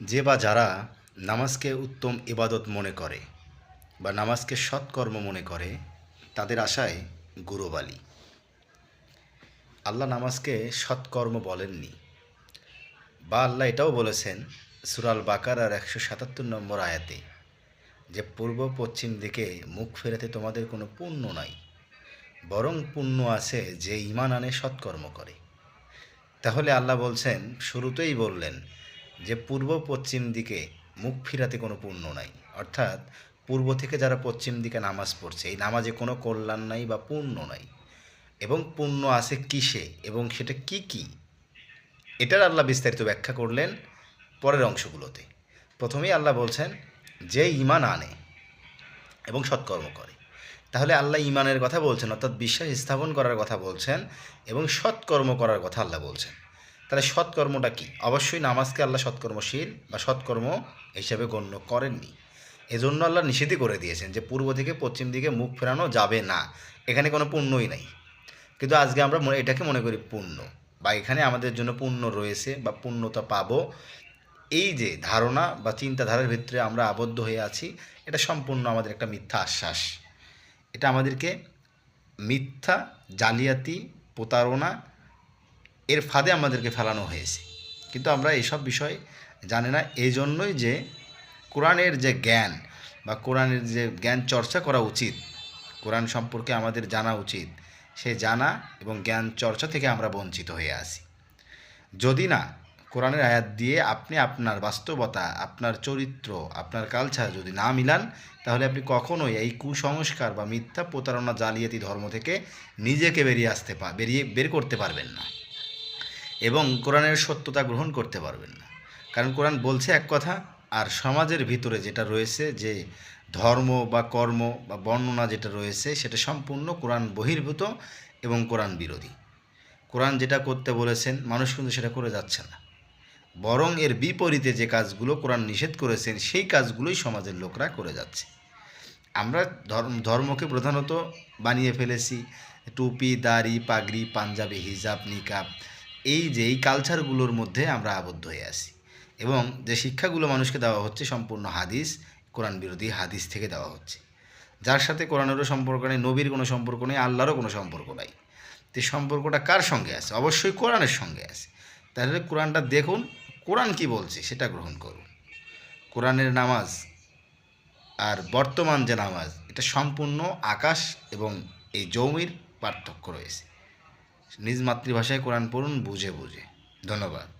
যে বা যারা নামাজকে উত্তম ইবাদত মনে করে বা নামাজকে সৎকর্ম মনে করে, তাদের আশায় গুরুবালি আল্লাহ নামাজকে সৎকর্ম বলেননি, বা আল্লাহ এটাও বলেছেন সুরাল বাকার আর একশো সাতাত্তর নম্বর আয়াতে যে, পূর্ব পশ্চিম দিকে মুখ ফেরাতে তোমাদের কোনো পুণ্য নাই, বরং পুণ্য আছে যে ইমান আনে সৎকর্ম করে। তাহলে আল্লাহ বলছেন, শুরুতেই বললেন যে পূর্ব পশ্চিম দিকে মুখ ফিরাতে কোনো পুণ্য নাই। অর্থাৎ পূর্ব থেকে যারা পশ্চিম দিকে নামাজ পড়ছে, এই নামাজে কোনো কল্যাণ নাই বা পুণ্য নাই। এবং পুণ্য আছে কিসে এবং সেটা কি কি? এটার আল্লাহ বিস্তারিত ব্যাখ্যা করলেন পরের অংশগুলোতে। প্রথমেই আল্লাহ বলছেন, যে ইমান আনে এবং সৎকর্ম করে। তাহলে আল্লাহ ইমানের কথা বলছেন, অর্থাৎ বিশ্বাস স্থাপন করার কথা বলছেন এবং সৎকর্ম করার কথা আল্লাহ বলছেন। তাহলে সৎকর্মটা কি? অবশ্যই নামাজকে আল্লাহ সৎকর্মশীল বা সৎকর্ম হিসেবে গণ্য করেননি। এজন্য আল্লাহ নিষেধই করে দিয়েছেন যে পূর্ব থেকে পশ্চিম দিকে মুখ ফেরানো যাবে না। এখানে কোনো পুণ্যই নাই। কিন্তু আজকে আমরা এটাকে মনে করি পুণ্য। বা এখানে আমাদের জন্য পুণ্য রয়েছে বা পুণ্যতা পাবো। এই যে ধারণা বা চিন্তাধারার ভিতরে আমরা আবদ্ধ হয়ে আছি, এটা সম্পূর্ণ আমাদের একটা মিথ্যা আশ্বাস। এটা আমাদেরকে মিথ্যা, জালিয়াতি, প্রতারণা এর ফাঁদে আমাদেরকে ফেলানো হয়েছে। কিন্তু আমরা এইসব বিষয় জানি না। এই জন্যই যে কোরআনের যে জ্ঞান বা কোরআনের যে জ্ঞান চর্চা করা উচিত, কোরআন সম্পর্কে আমাদের জানা উচিত, সে জানা এবং জ্ঞান চর্চা থেকে আমরা বঞ্চিত হয়ে আছি। যদি না, কোরআনের আয়াত দিয়ে আপনি আপনার বাস্তবতা, আপনার চরিত্র, আপনার কালচার যদি না মিলান, তাহলে আপনি কখনোই এই কুসংস্কার বা মিথ্যা প্রতারণা জালিয়াতি ধর্ম থেকে নিজেকে বেরিয়ে আসতে পা, বেরিয়ে বের করতে পারবেন না। এবং কোরআনের সত্যতা গ্রহণ করতে পারবেন না। কারণ কোরআন বলছে এক কথা, আর সমাজের ভিতরে যেটা রয়েছে, যে ধর্ম বা কর্ম বা বর্ণনা যেটা রয়েছে, সেটা সম্পূর্ণ কোরআন বহির্ভূত এবং কোরআন বিরোধী। কোরআন যেটা করতে বলেছেন, মানুষ কিন্তু সেটা করে যাচ্ছে না। বরং এর বিপরীতে যে কাজগুলো কোরআন নিষেধ করেছেন, সেই কাজগুলোই সমাজের লোকরা করে যাচ্ছে। আমরা ধর্ম, ধর্মকে প্রধানত বানিয়ে ফেলেছি। টুপি, দাড়ি, পাগড়ি, পাঞ্জাবি, হিজাব, নিকাব এই যে, এই কালচারগুলোর মধ্যে আমরা আবদ্ধ হয়ে আছি। এবং যে শিক্ষাগুলো মানুষকে দেওয়া হচ্ছে সম্পূর্ণ হাদিস, কোরআন বিরোধী হাদিস থেকে দেওয়া হচ্ছে। যার সাথে কোরআনেরও সম্পর্ক নেই, নবীর কোনো সম্পর্ক নেই, আল্লাহরও কোনো সম্পর্ক নাই। তো সম্পর্কটা কার সঙ্গে আছে? অবশ্যই কোরআনের সঙ্গে আছে। তাহলে কোরআনটা দেখুন, কোরআন কি বলছে সেটা গ্রহণ করুন। কোরআনের নামাজ আর বর্তমান যে নামাজ, এটা সম্পূর্ণ আকাশ এবং এই জমির পার্থক্য রয়েছে। নিজ মাতৃভাষায় কোরআন পড়ুন বুঝে বুঝে। ধন্যবাদ।